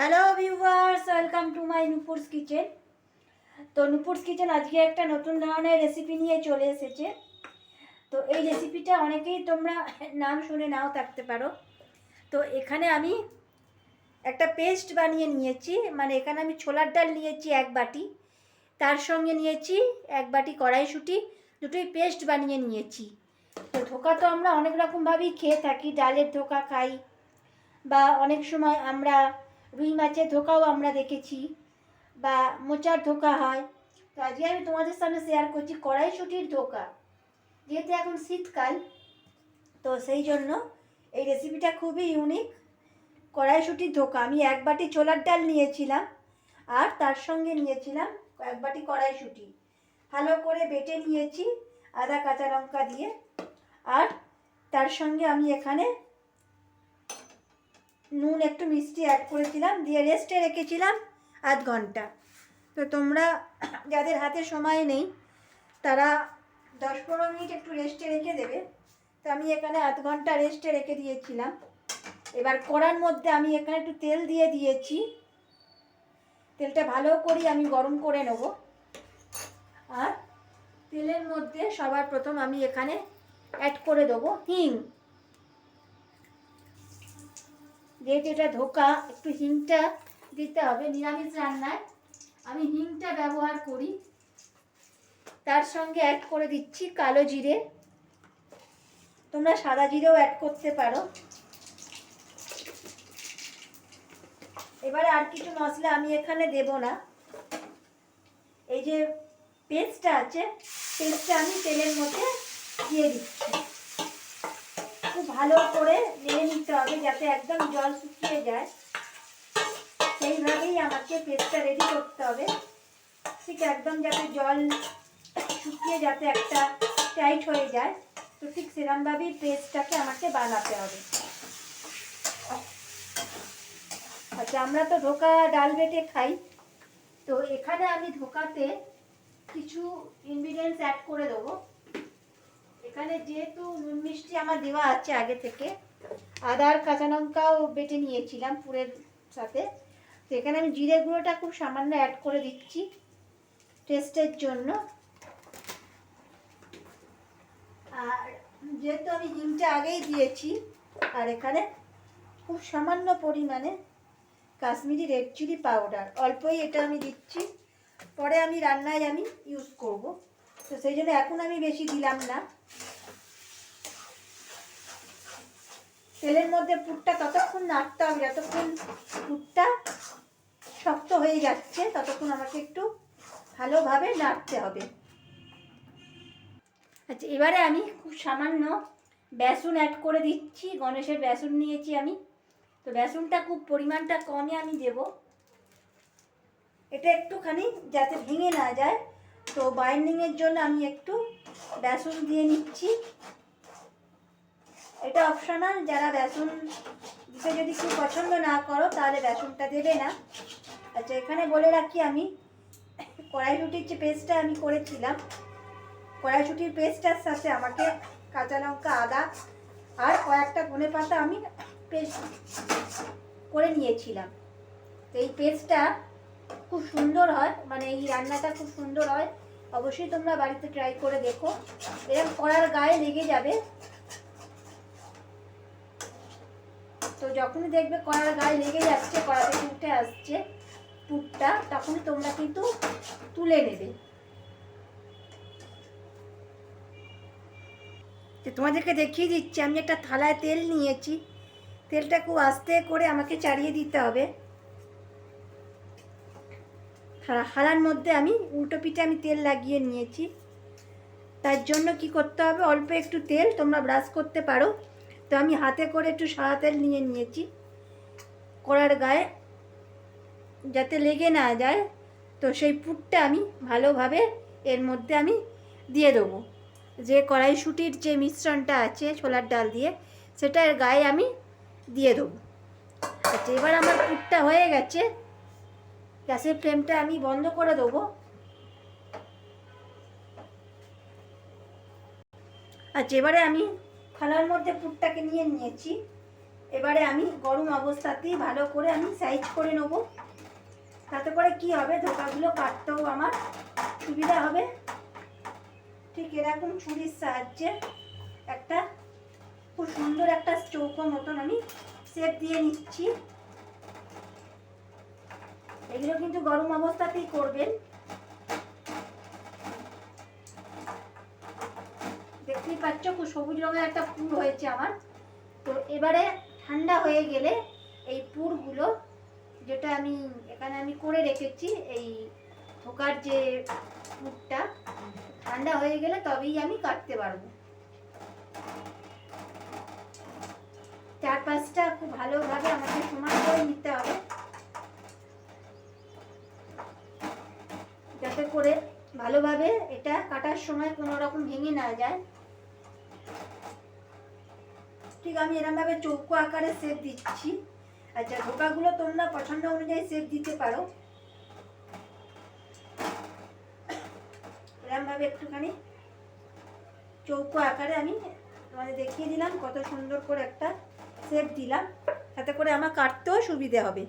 Hello viewers welcome to my Nupur's kitchen তো Nupur's kitchen আজকে একটা নতুন ধরনের রেসিপি নিয়ে চলে এসেছে। তো এই রেসিপিটা অনেকেই তোমরা নাম শুনে নাও থাকতে পারো। তো এখানে আমি একটা পেস্ট বানিয়ে নিয়েছি মানে এখানে আমি ছোলার ডাল নিয়েছি এক বাটি। তার সঙ্গে নিয়েছি এক বাটি কড়াইশুঁটি, দুটোই পেস্ট বানিয়ে নিয়েছি। তো ধোকা তো আমরা অনেক রকমভাবেই খেয়ে থাকি, ডালের ধোকা খাই, বা অনেক সময় আমরা রুই মাছের ধোকাও আমরা দেখেছি বা মোচার ধোকা হয়। তো আজকে আমি তোমাদের সামনে শেয়ার করছি কড়াইশুটির ধোকা, যেহেতু এখন শীতকাল, তো সেই জন্য এই রেসিপিটা খুবই ইউনিক কড়াইশুটির ধোকা। আমি এক বাটি ছোলার ডাল নিয়েছিলাম আর তার সঙ্গে নিয়েছিলাম এক বাটি কড়াইশুটি। ভালো করে বেটে নিয়েছি আদা, কাঁচা লঙ্কা দিয়ে। আর তার সঙ্গে আমি এখানে নুন একটু মিষ্টি অ্যাড করেছিলাম, দিয়ে রেস্টে রেখেছিলাম আধ ঘণ্টা। তো তোমরা যাদের হাতে সময় নেই, তারা দশ পনেরো মিনিট একটু রেস্টে রেখে দেবে। তো আমি এখানে আধ ঘণ্টা রেস্টে রেখে দিয়েছিলাম। এবার কড়ার মধ্যে আমি এখানে একটু তেল দিয়ে দিয়েছি। তেলটা ভালো করে আমি গরম করে নেব। আর তেলের মধ্যে সবার প্রথম আমি এখানে অ্যাড করে দেবো হিং। যেহেতু এটা ধোকা, একটু হিংটা দিতে হবে নিরামিষ রান্নায়। আমি হিংটা ব্যবহার করি। তার সঙ্গে অ্যাড করে দিচ্ছি কালো জিরে। তোমরা সাদা জিরেও অ্যাড করতে পারো। এবারে আর কিছু মশলা আমি এখানে দেব না। এই যে পেস্টটা আছে পেস্টটা আমি তেলের মধ্যে দিয়ে দিচ্ছি। ভালো করে নেড়ে নিতে হবে যাতে একদম জল শুকিয়ে যায়। সেইভাবেই আমাকে পেস্টটা রেডি করতে হবে। ঠিক একদম যাতে জল শুকিয়ে যাতে একটা টাইট হয়ে যায়, তো ঠিক সেরমভাবেই পেস্টটাকে আমাকে বানাতে হবে। আচ্ছা আমরা তো ধোকা ডাল বেটে খাই, তো এখানে আমি ধোকাতে কিছু ইনগ্রিডিয়েন্টস অ্যাড করে দেবো। এখানে যেহেতু নুন মিষ্টি আমার দেওয়া আছে আগে থেকে, আদার, কাঁচা লঙ্কাও বেটে নিয়েছিলাম পুরের সাথে। তো এখানে আমি জিরে গুঁড়োটা খুব সামান্য অ্যাড করে দিচ্ছি টেস্টের জন্য। আর যেহেতু আমি হিংটা আগেই দিয়েছি, আর এখানে খুব সামান্য পরিমাণে কাশ্মীরি রেড চিলি পাউডার অল্পই এটা আমি দিচ্ছি। পরে আমি রান্নায় আমি ইউজ করব। তো সেই জন্য এখন আমি বেশি দিলাম না। তেলের মধ্যে পুরটা ততক্ষণ নাড়তে হবে, যতক্ষণ পুরটা শক্ত হয়ে যাচ্ছে, ততক্ষণ আমাকে একটু ভালোভাবে নাড়তে হবে। আচ্ছা এবারে আমি খুব সামান্য বেসন অ্যাড করে দিচ্ছি, গণেশের বেসন নিয়েছি আমি। তো বেসনটা খুব পরিমাণটা কমে আমি দেব। এটা একটুখানি যাতে ভেঙে না যায় তো বাইন্ডিংয়ের জন্য আমি একটু বেসন দিয়ে নিচ্ছি। এটা অপশনাল যারা বেসন দিতে যদি কেউ পছন্দ না করো, তাহলে বেসনটা দেবে না। আচ্ছা এখানে বলে রাখি আমি, কড়াইশুটির যে পেস্টটা আমি করেছিলাম, কড়াইশুটির পেস্টটার সাথে আমাকে কাঁচা লঙ্কা, আদা আর কয়েকটা ধনে পাতা আমি পেস্ট করে নিয়েছিলাম। তো এই পেস্টটা খুব সুন্দর হয় মানে এই রান্নাটা খুব সুন্দর হয়। অবশ্যই তোমরা বাড়িতে ট্রাই করে দেখো। এরকম কড়ার গায়ে লেগে যাবে। তো যখনই দেখবে কড়ার গায়ে লেগে যাচ্ছে, কড়াতে উঠে আসছে, পুরটা, তখনই তোমরা কিন্তু তুলে নেবে। তো তোমাদেরকে দেখিয়ে দিচ্ছি, আমি একটা থালায় তেল নিয়েছি। তেলটা খুব আস্তে করে আমাকে চাড়িয়ে দিতে হবে। হালার মধ্যে আমি উল্টো পিঠে আমি তেল লাগিয়ে নিয়েছি। তার জন্য কি করতে হবে? অল্প একটু তেল, তোমরা ব্রাশ করতে পারো। তো আমি হাতে করে একটু সাদা তেল নিয়ে নিয়েছি। কড়ার গায়ে যাতে লেগে না যায়, তো সেই পুরটা আমি ভালোভাবে এর মধ্যে আমি দিয়ে দেবো। যে কড়াইশুটির যে মিশ্রণটা আছে ছোলার ডাল দিয়ে, সেটা এর গায়ে আমি দিয়ে দেবো। আচ্ছা এবার আমার পুরটা হয়ে গেছে। গ্যাসের ফ্লেমটা আমি বন্ধ করে দেবো। আচ্ছা এবারে আমি থালার মধ্যে পুরটাকে নিয়ে নিয়েছি, এবারে আমি গরম অবস্থাতেই ভালো করে আমি সাইজ করে নেব। তাতে করে কি হবে, ধোকাগুলো কাটতেও আমার সুবিধা হবে। ঠিক এরকম ছুরির সাহায্যে একটা খুব সুন্দর একটা চৌকো মতন আমি শেপ দিয়ে নিচ্ছি। এগুলো কিন্তু গরম অবস্থাতেই করবেন। দেখতেই পাচ্ছ খুব সবুজ রঙের একটা পুর হয়েছে আমার। তো এবারে ঠান্ডা হয়ে গেলে এই পুরগুলো যেটা আমি এখানে আমি করে রেখেছি, এই ধোকার যে পুরটা, ঠান্ডা হয়ে গেলে তবেই আমি কাটতে পারব। চার পাঁচটা খুব ভালোভাবে আমাকে সমান করে নিতে হবে যাতে করে ভালোভাবে এটা কাটার সময় কোনো রকম ভেঙে না যায়। ঠিক আমি এরমভাবে চৌকো আকারে শেপ দিচ্ছি। আচ্ছা ধোকাগুলো তোমরা পছন্দ অনুযায়ী শেপ দিতে পারো। এরমভাবে একটুখানি চৌকো আকারে আমি তোমাদের দেখিয়ে দিলাম কত সুন্দর করে একটা শেপ দিলাম। তাতে করে আমার কাটতেও সুবিধে হবে।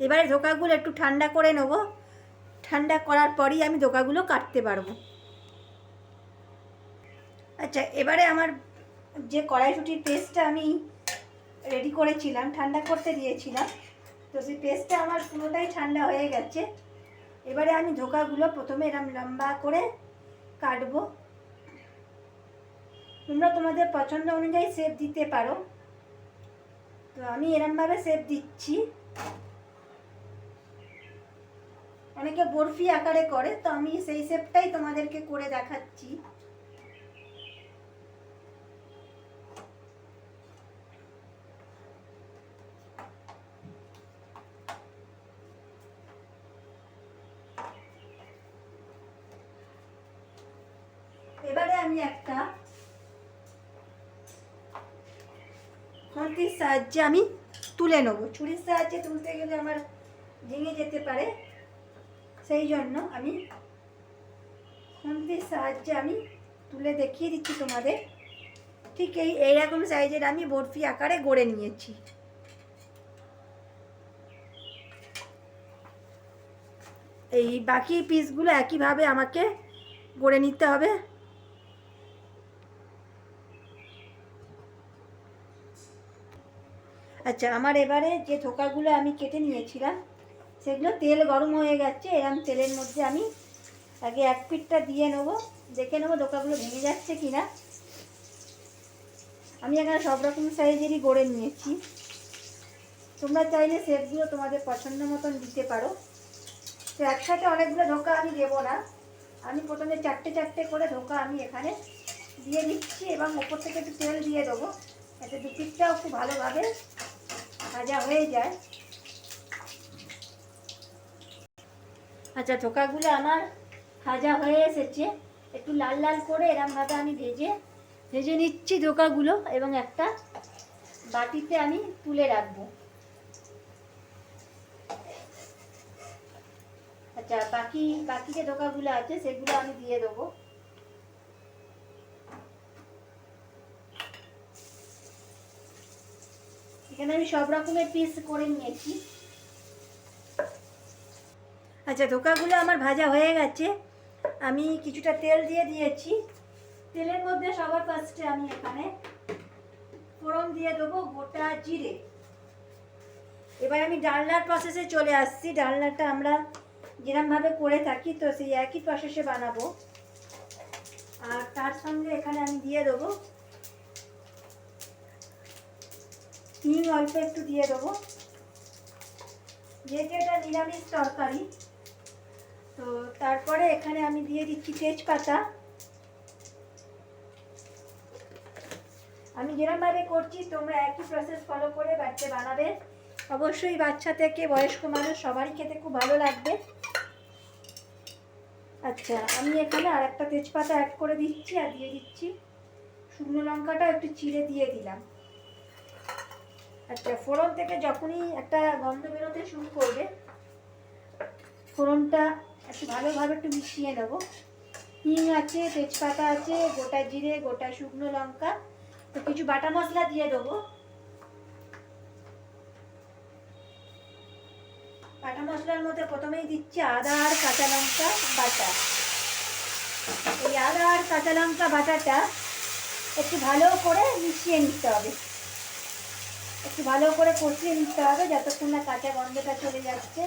এবারে ধোকাগুলো একটু ঠান্ডা করে নেব। ঠান্ডা করার পরই আমি ধোকাগুলো কাটতে পারব। আচ্ছা এবারে আমার যে কড়াইশুটির পেস্টটা আমি রেডি করেছিলাম, ঠান্ডা করতে দিয়েছিলাম, তো সেই পেস্টটা আমার পুরোটাই ঠান্ডা হয়ে গেছে। এবারে আমি ধোকাগুলো প্রথমে এরম লম্বা করে কাটবো। তোমরা তোমাদের পছন্দ অনুযায়ী শেপ দিতে পারো। তো আমি এরমভাবে শেপ দিচ্ছি। অনেকে বরফি আকারে করে, তো আমি সেই শেপটাই তোমাদেরকে করে দেখাচ্ছি। এবারে আমি একটা খন্তির সাহায্যে আমি তুলে নেব। ছুরির সাহায্যে তুলতে গেলে আমার ভেঙে যেতে পারে। সেই জন্য আমি খুন্তির সাহায্যে আমি তুলে দেখিয়ে দিচ্ছি তোমাদের। ঠিক এই এইরকম সাইজের আমি বরফি আকারে গড়ে নিয়েছি। এই বাকি পিসগুলো একইভাবে আমাকে গড়ে নিতে হবে। আচ্ছা আমার এবারে যে ধোকাগুলো আমি কেটে নিয়েছিলাম সেগুলো তেল গরম হয়ে গেছে, এরম তেলের মধ্যে আমি আগে এক পিঠটা দিয়ে নেব, দেখে নেব ধোকাগুলো ভেঙে যাচ্ছে কি না আমি এখানে সব রকম সাইজেরই গড়ে নিয়েছি। তোমরা চাইলে সেটগুলো তোমাদের পছন্দ মতন দিতে পারো। তো একসাথে অনেকগুলো ধোকা আমি দেবো না। আমি প্রথমে চারটে চারটে করে ধোকা আমি এখানে দিয়ে দিচ্ছি এবং ওপর থেকে একটু তেল দিয়ে দেবো। এতে দু পিঠটাও খুব ভালোভাবে ভাজা হয়ে যায়। আচ্ছা ধোকাগুলো আমার ভাজা হয়ে এসেছে। একটু লাল লাল করে এরমভাবে আমি ভেজে ভেজে নিচ্ছি ধোকাগুলো এবং একটা বাটিতে আমি তুলে রাখব। আচ্ছা বাকি বাকি যে ধোকাগুলো আছে, সেগুলো আমি দিয়ে দেবো। এখানে আমি সব রকমের পিস করে নিয়েছি। আচ্ছা ধোকাগুলো আমার ভাজা হয়ে গেছে। আমি কিছুটা তেল দিয়ে দিয়েছি। তেলের মধ্যে সবার ফার্স্টে আমি এখানে ফোড়ন দিয়ে দেবো গোটা জিরে। এবার আমি ডালনার প্রসেসে চলে আসছি। ডালনাটা আমরা যেরমভাবে করে থাকি, তো সেই একই প্রসেসে বানাবো। আর তার সঙ্গে এখানে আমি দিয়ে দেবো হিং অল্প একটু দিয়ে দেবো। যেহেতু এটা নিরামিষ তরকারি তো তারপরে এখানে আমি দিয়ে দিচ্ছি তেজপাতা। আমি যেরমভাবে করছি, তোমরা একই প্রসেস ফলো করে বাচ্চা বানাবে। অবশ্যই বাচ্চা থেকে বয়স্ক মানুষ সবারই খেতে খুব ভালো লাগবে। আচ্ছা আমি এখানে আর একটা তেজপাতা অ্যাড করে দিচ্ছি আর দিয়ে দিচ্ছি। শুকনো লঙ্কাটা একটু চিড়ে দিয়ে দিলাম। আচ্ছা ফোড়ন থেকে যখনই একটা গন্ধ বেরোতে শুরু করবে, ফোড়নটা একটু ভালোভাবে একটু মিশিয়ে নেব। হিং আছে, তেজপাতা আছে, গোটা জিরে, গোটা শুকনো লঙ্কা, তো কিছু বাটা মশলা দিয়ে দেবো। বাটা মশলার মধ্যে প্রথমেই দিচ্ছি আদা আর কাঁচা লঙ্কা বাটা। এই আদা আর কাঁচা লঙ্কা বাটাটা একটু ভালো করে মিশিয়ে নিতে হবে। একটু ভালো করে কষিয়ে নিতে হবে, যতক্ষণ না কাঁচা গন্ধটা চলে যাচ্ছে।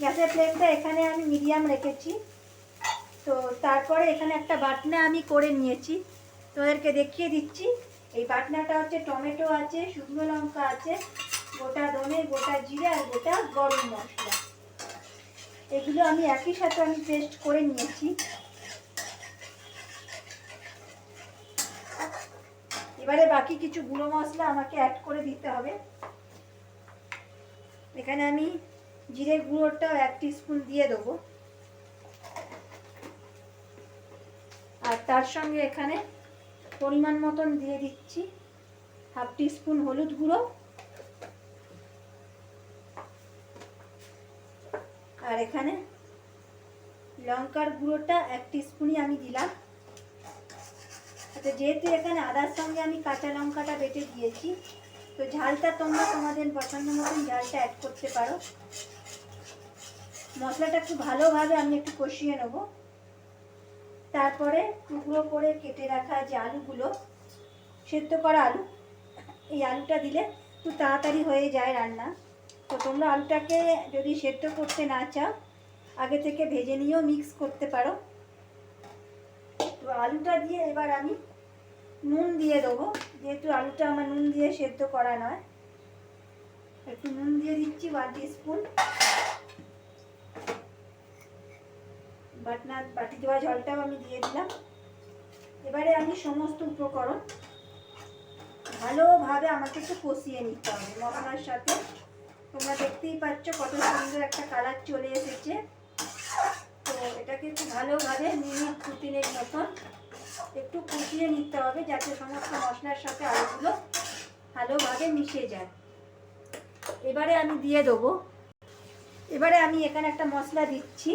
গ্যাসের ফ্লেমটা এখানে আমি মিডিয়াম রেখেছি। তো তারপরে এখানে একটা বাটনা আমি করে নিয়েছি। তোদেরকে দেখিয়ে দিচ্ছি। এই বাটনাটা হচ্ছে টমেটো আছে, শুকনো লঙ্কা আছে, গোটা ধনে, গোটা জিরে আর গোটা গরম মশলা। এগুলো আমি একই সাথে আমি পেস্ট করে নিয়েছি। এবারে বাকি কিছু গুঁড়ো মশলা আমাকে অ্যাড করে দিতে হবে। এখানে আমি জিরে গুঁড়োটাও এক স্পুন দিয়ে দেবো। আর তার সঙ্গে এখানে পরিমাণ মতন দিয়ে দিচ্ছি হাফ স্পুন হলুদ গুঁড়ো। আর এখানে লঙ্কার গুঁড়োটা এক স্পুনই আমি দিলাম। আচ্ছা যেহেতু এখানে আদার সঙ্গে আমি কাঁচা লঙ্কাটা বেটে দিয়েছি, তো ঝালটা তোমরা তোমাদের পছন্দ মতন ঝালটা অ্যাড করতে পারো। মশলাটা একটু ভালোভাবে আমি একটু কষিয়ে নেব। তারপরে টুকরো করে কেটে রাখা যে আলুগুলো, সেদ্ধ করা আলু, এই আলুটা দিলে একটু তাড়াতাড়ি হয়ে যায় রান্না। তো তোমরা আলুটাকে যদি সেদ্ধ করতে না চাও, আগে থেকে ভেজে নিয়েও মিক্স করতে পারো। তো আলুটা দিয়ে এবার আমি নুন দিয়ে দেবো। যেহেতু আলুটা আমার নুন দিয়ে সেদ্ধ করা নয়, একটু নুন দিয়ে দিচ্ছি ওয়ান স্পুন বাটনা বাটি দেওয়া জলটাও আমি দিয়ে দিলাম। এবারে আমি সমস্ত উপকরণ ভালোভাবে আমাকে একটু কষিয়ে নিতে হবে মশলার সাথে। তোমরা দেখতেই পাচ্ছ কত সুন্দর একটা কালার চলে এসেছে। তো এটাকে একটু ভালোভাবে মিনিট দু মতন একটু কষিয়ে নিতে হবে যাতে সমস্ত মশলার সাথে আলুগুলো ভালোভাবে মিশে যায়। এবারে আমি দিয়ে দেবো। এবারে আমি এখানে একটা মশলা দিচ্ছি।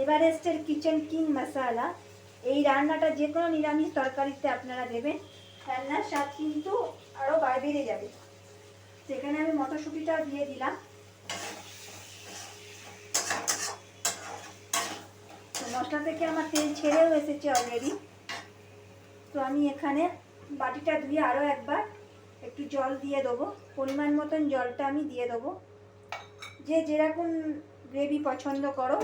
এভারেস্টের কিচেন কিং মশালা এই রান্নাটা যে কোনো নিরামিষ তরকারিতে আপনারা দেবেন। রান্নার স্বাদ কিন্তু আরও বেড়ে যাবে। সেখানে আমি মটরশুঁটিটাও দিয়ে দিলাম। মশলা থেকে আমার তেল ছেড়েও এসেছে অলরেডি তো আমি এখানে বাটিটা ধুয়ে আরও একবার একটু জল দিয়ে দেবো। পরিমাণ মতন জলটা আমি দিয়ে দেবো। যে যেরকম গ্রেভি পছন্দ করো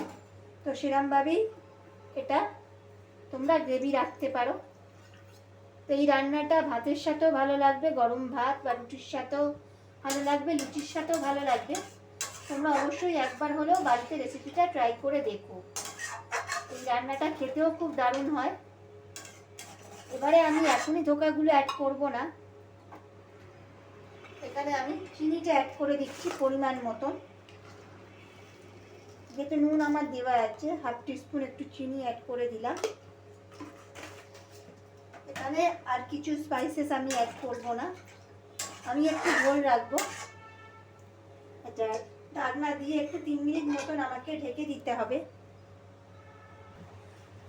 তো সেরমভাবেই এটা তোমরা গ্রেভি রাখতে পারো। তো এই রান্নাটা ভাতের সাথেও ভালো লাগবে, গরম ভাত বা রুটির সাথেও ভালো লাগবে, লুচির সাথেও ভালো লাগবে। তোমরা অবশ্যই একবার হলেও বাড়িতে রেসিপিটা ট্রাই করে দেখো। এই রান্নাটা খেতেও খুব দারুণ হয়। এবারে আমি এখনই ধোকাগুলো অ্যাড করব না। এখানে আমি চিনিটা অ্যাড করে দিচ্ছি পরিমাণ মতন। যেহেতু নুন আমার দেওয়া আছে, হাফ টিস্পুন একটু চিনি অ্যাড করে দিলাম। এখানে আর কিছু স্পাইসেস আমি অ্যাড করব না। আমি একটু ঝোল রাখব। আচ্ছা ঢাকনা দিয়ে একটু তিন মিনিট মতন আমাকে ঢেকে দিতে হবে।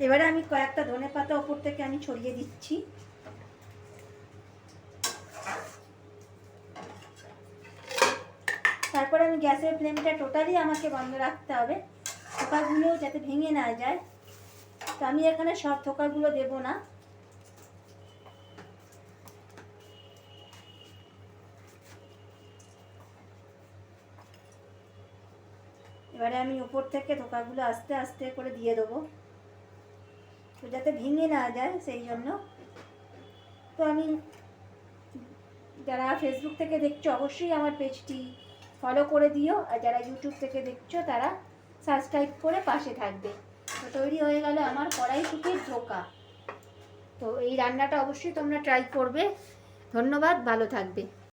এবারে আমি কয়েকটা ধনে পাতা ওপর থেকে আমি ছড়িয়ে দিচ্ছি। তারপরে আমি গ্যাসের ফ্লেমটা টোটালি আমাকে বন্ধ রাখতে হবে। থোকাগুলো যাতে ভেঙে না যায়। তো আমি এখানে সব থোকাগুলো দেব না। এবারে আমি উপর থেকে থোকাগুলো আস্তে আস্তে করে দিয়ে দেবো। তো যাতে ভেঙে না যায় সেই জন্য। তো আমি যারা ফেসবুক থেকে দেখছ, অবশ্যই আমার পেজটি ফলো করে দিও, আর যারা ইউটিউব থেকে দেখছ তারা সাবস্ক্রাইব করে পাশে থাকবে। তো তৈরি হয়ে গেল আমার কড়াই থেকে ঢোকা তো এই রান্নাটা অবশ্যই তোমরা ট্রাই করবে। ধন্যবাদ, ভালো থাকবে।